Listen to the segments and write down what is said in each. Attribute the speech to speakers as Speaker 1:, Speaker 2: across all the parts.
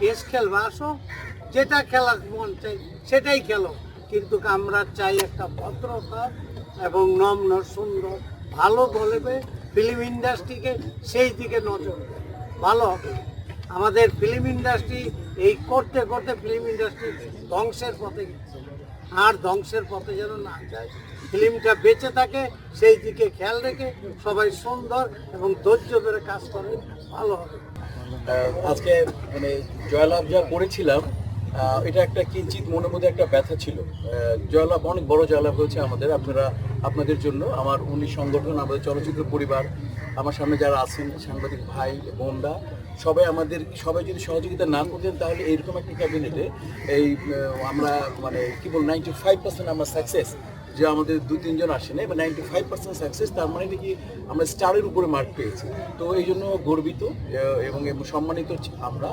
Speaker 1: Case খেলবা, আসো। যেটা খেলার মন চাই, সেটাই খেলো। কিন্তু আমরা চাই একটা ভদ্রতা এবং নম্র, সুন্দর, ভালো বলবে। ফিল্ম ইন্ডাস্ট্রিকে সেই দিকে নজর। ভালো হবে। আমাদের ফিল্ম ইন্ডাস্ট্রি এই করতে করতে ফিল্ম ইন্ডাস্ট্রি ধ্বংসের পথে গেছে। আর ধ্বংসের পথে যেন না যায়। ফিল্মটা বেঁচে থাকে, সেই দিকে খেয়াল রেখে সবাই সুন্দর এবং ধৈর্য ধরে কাজ করে ভালো হবে।
Speaker 2: আজকে মানে জয়লাভ যা করেছিলাম এটা একটা কিঞ্চিত মনের মধ্যে একটা ব্যথা ছিল। জয়লাভ অনেক বড় জয়লাভ হয়েছে আমাদের, আপনারা, আপনাদের জন্য। আমার উনি সংগঠন, আমাদের চলচ্চিত্র পরিবার, আমার সামনে যারা আছেন, সাংবাদিক ভাই, বোনরা, সবাই আমাদের, সবাই যদি সহযোগিতা না করতেন তাহলে এইরকম একটা ক্যাবিনেটে এই আমরা মানে কি বল নাইনটি ফাইভ পার্সেন্ট আমরা সাকসেস যে আমাদের দু, তিনজন আসে নাই এবার নাইনটি ফাইভ পার্সেন্ট সাকসেস তার মানে কি আমরা স্টারের উপরে মার্ক পেয়েছি। তো এই জন্য গর্বিত এবং সম্মানিত আমরা।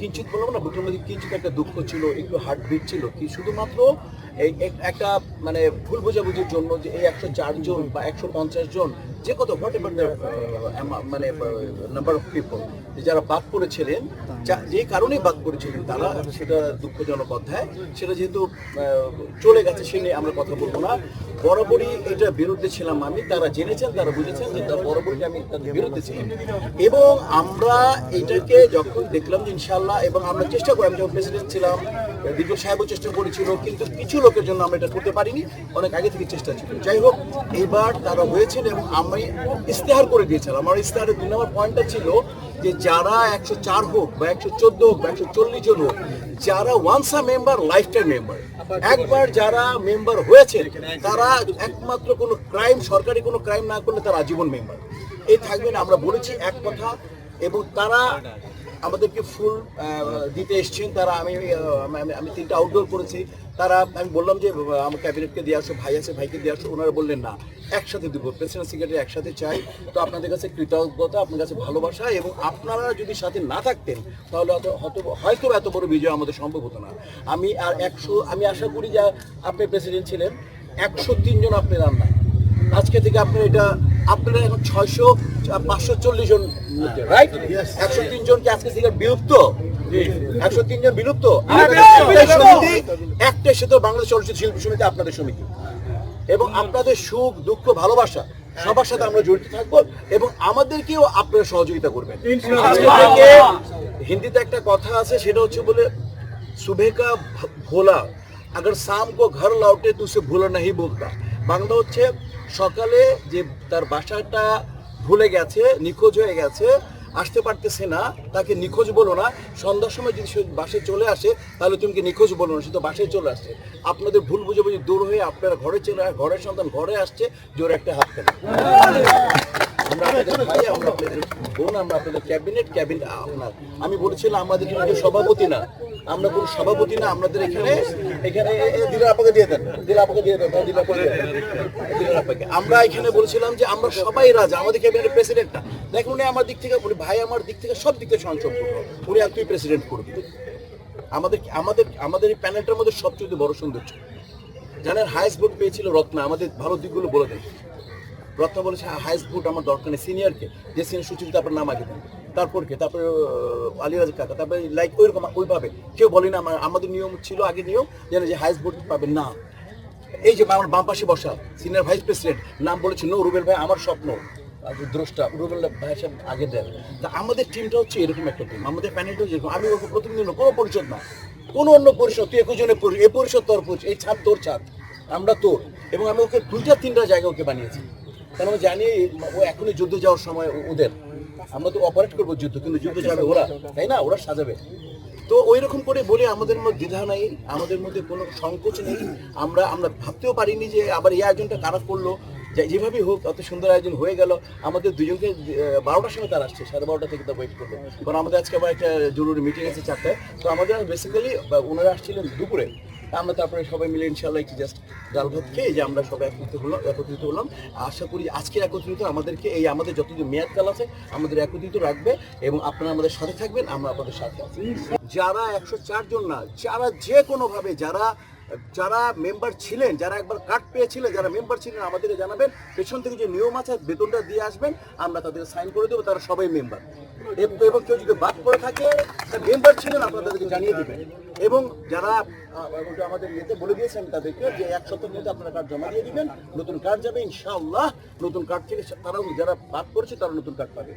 Speaker 2: কিঞ্চিত বললাম না বুকের মধ্যে কিঞ্চিত একটা দুঃখ ছিল, একটু হার্টবিট ছিল, কি শুধুমাত্র এই একটা মানে ভুল বোঝাবুঝির জন্য যে এই একশো চারজন বা একশো পঞ্চাশ জন যে কত হোয়াট এভার মানে নাম্বার অফ পিপল যারা বাদ করেছিলেন যে কারণে বাদ করেছিলেন তারা, সেটা দুঃখজনক অধ্যায়। সেটা যেহেতু চলে গেছে, সে নিয়ে আমরা কথা বলব না। বরাবরই এটা বিরুদ্ধে ছিলাম আমি, তারা জেনেছেন, তারা বুঝেছেন যে তার বরাবরই আমি তাদের বিরুদ্ধে ছিলাম। এবং আমরা এটাকে যখন দেখলাম যে ইনশাল্লাহ এবং আমরা চেষ্টা করি আমি যখন প্রেসিডেন্ট ছিলাম দীর্ঘ সাহেবও চেষ্টা করেছিল, কিন্তু কিছু লোকের জন্য আমরা এটা করতে পারিনি। অনেক আগে থেকে চেষ্টা ছিল। যাই হোক, এবার তারা হয়েছেন এবং আমি ইস্তেহার করে দিয়েছিলাম। আমার ইস্তেহারের দুই নম্বর পয়েন্টটা ছিল যে যারা একশো চার হোক বা একশো চোদ্দ হোক বা একশো চল্লিশ জন হোক, যারা once a member life time member. একবার যারা মেম্বার হয়েছে তারা একমাত্র কোনো ক্রাইম, সরকারি কোনো ক্রাইম না করলে তারা আজীবন মেম্বার। এই থাকবেন আমরা বলেছি এক কথা। এবং তারা আমাদেরকে ফুল দিতে এসছেন। তারা আমি আমি তিনটা আউটডোর করেছি। তারা, আমি বললাম যে, আমার ক্যাবিনেটকে দিয়ে আসো, ভাই আছে, ভাইকে দিয়ে আসো, ওনারা বললেন না। একসাথে দেবো, প্রেসিডেন্ট সেক্রেটারি একসাথে চাই। তো আপনাদের কাছে কৃতজ্ঞতা আপনার কাছে ভালোবাসা এবং আপনারা যদি সাথে না থাকতেন, তাহলে হয়তো, হয়তো- এত বড় বিজয় আমাদের সম্ভব হতো না। আমি আর একশো, আমি আশা করি যে আপনি প্রেসিডেন্ট ছিলেন, একশো তিনজন আপনি রান্না। আজকে থেকে আপনার এটা আপনারা এখন ছয়শো পাঁচশো চল্লিশ জন রাইট একশো তিন জনকে আজকে থেকে বিলুপ্ত একশো তিন জন বিলুপ্ত আপনাদের একটাই সমিতি একটাই সে তো বাংলাদেশ চলচ্চিত্র শিল্পী সমিতি আপনাদের সমিতি এবং আপনাদের সুখ দুঃখ ভালোবাসা সবার সাথে আমরা জড়িত থাকবো এবং আমাদেরকেও আপনারা সহযোগিতা করবেন আজকে থেকে হিন্দিতে একটা কথা আছে সেটা হচ্ছে বলে सुबह का भ- भोला अगर शाम को घर लौटे तो उसे भूला नहीं बोलता বাংলা হচ্ছে সকালে যে তার বাসাটা ভুলে গেছে, নিখোঁজ হয়ে গেছে, আসতে পারতেছে না, তাকে নিখোঁজ বলো না। সন্ধ্যার সময় যদি সে বাসে চলে আসে, তাহলে তুমি নিখোঁজ বলো না, সে তো বাসায় চলে আসছে। আপনাদের ভুল বুঝে বুঝে দূর হয়ে আপনারা ঘরে চলে ঘরের সন্তান ঘরে আসছে, জোর একটা হাত ফেলে। আমি বলেছিলাম, আমাদের কিন্তু সভাপতি না। আমরা কোনো সভাপতি না, আমাদের এখানে এখানে দিলার আপাকে দিয়ে দেন দিলার আপাকে দিয়ে দেন দিলার আপাকে। আমরা এখানে বলেছিলাম যে, আমরা সবাই রাজা, আমাদের ক্যাবিনেট প্রেসিডেন্ট না। দেখুন, উনি আমার দিক থেকে, উনি ভাই আমার দিক থেকে সব দিক থেকে সংসদ উনি আর তুই প্রেসিডেন্ট করবি আমাদের আমাদের আমাদের এই প্যানেলটার মধ্যে সবচেয়ে বড় সৌন্দর্য। জানেন হাইস্ট ভোট পেয়েছিল রত্না, আমাদের ভালো দিকগুলো বলে দেয়। রত্না বলেছে হাইস্ট ভোট আমার দরকার নেই সিনিয়রকে যে সিনিয়র সুচিন্তা আপনার নাম আগে দেন তারপর কে? তারপরে আলিরাজ কাকা, তারপরে লাইক ওইরকম, ওইভাবে। কেউ বলে না, আমার, আমাদের নিয়ম ছিল আগে নিয়ম, যেন যে হাইস্ট ভোট পাবেন না। এই যে আমার বাম পাশে বসা সিনিয়র ভাইস প্রেসিডেন্ট নাম বলেছে, নো, রুবেল ভাই, আমার স্বপ্ন। দ্রষ্টা, রুবেল ভাই সাহেব আগে দেন। তা আমাদের টিমটা হচ্ছে এরকম একটা টিম আমাদের প্যানেলটা যেরকম। আমি ওকে প্রতিদিন কোনো পরিষদ না। কোনো অন্য পরিষদ, তুই একুশ জনের পরিষদ এ পরিষদ তোর পরিষদ এই ছাদ তোর ছাদ। আমরা তোর। এবং আমি ওকে দুইটা, তিনটা জায়গায় ওকে বানিয়েছি। কারণ জানি ও এখনই যুদ্ধ যাওয়ার সময় ওদের। আমরা তো অপারেট করব যুদ্ধ, কিন্তু যুদ্ধ যাবে ওরা, তাই না? ওরা সাজাবে। তো ওই রকম করে বলে আমাদের মধ্যে দ্বিধা নাই, আমাদের মধ্যে কোনো সংকোচ নেই। আমরা আমরা ভাবতেও পারিনি যে আবার এই আয়োজনটা কারা করল। যে- যেভাবেই হোক অত সুন্দর আয়োজন হয়ে গেল। আমাদের দুজনকে বারোটার সময় তারা আসছে, সাড়ে বারোটা থেকে তো ওয়েট করবে। কারণ আমাদের আজকে আবার একটা জরুরি মিটিং আছে চারটায়। তো আমাদের বেসিক্যালি ওনারা আসছিলেন দুপুরে। আমরা তারপরে সবাই মিলে ইনশাল্লাহ একটু জাস্ট ডাল ভাত খেয়ে যে আমরা সবাই একত্রিত হলাম একত্রিত হলাম। আশা করি আজকে একত্রিত আমাদেরকে এই আমাদের যতদিন মেয়াদকাল আছে, আমাদের একত্রিত রাখবে এবং আপনারা আমাদের সাথে থাকবেন, আমরা আপনাদের সাথে আছি। যারা একশো চারজন না, যারা যে কোনোভাবে যারা যারা মেম্বার ছিলেন, যারা একবার কার্ড পেয়েছিলেন যারা মেম্বার ছিলেন, আমাদেরকে জানাবেন। পেছন থেকে যে নিয়ম আছে, বেতনটা দিয়ে আসবেন, আমরা তাদের সাইন করে দেবো, তারা সবাই মেম্বার এবং কেউ যদি বাদ পড়ে থাকে মেম্বার ছিলেন আপনারা তাদেরকে জানিয়ে দেবেন। এবং যারা আমাদের ইয়েতে বলে দিয়েছেন তাদেরকে যে এক সপ্তাহের মধ্যে আপনারা কার্ড জমা দিয়ে দিবেন, নতুন কার্ড যাবে, ইনশাআল্লাহ, নতুন কার্ড থেকে তারাও যারা বাদ করেছে তারা নতুন কার্ড পাবে।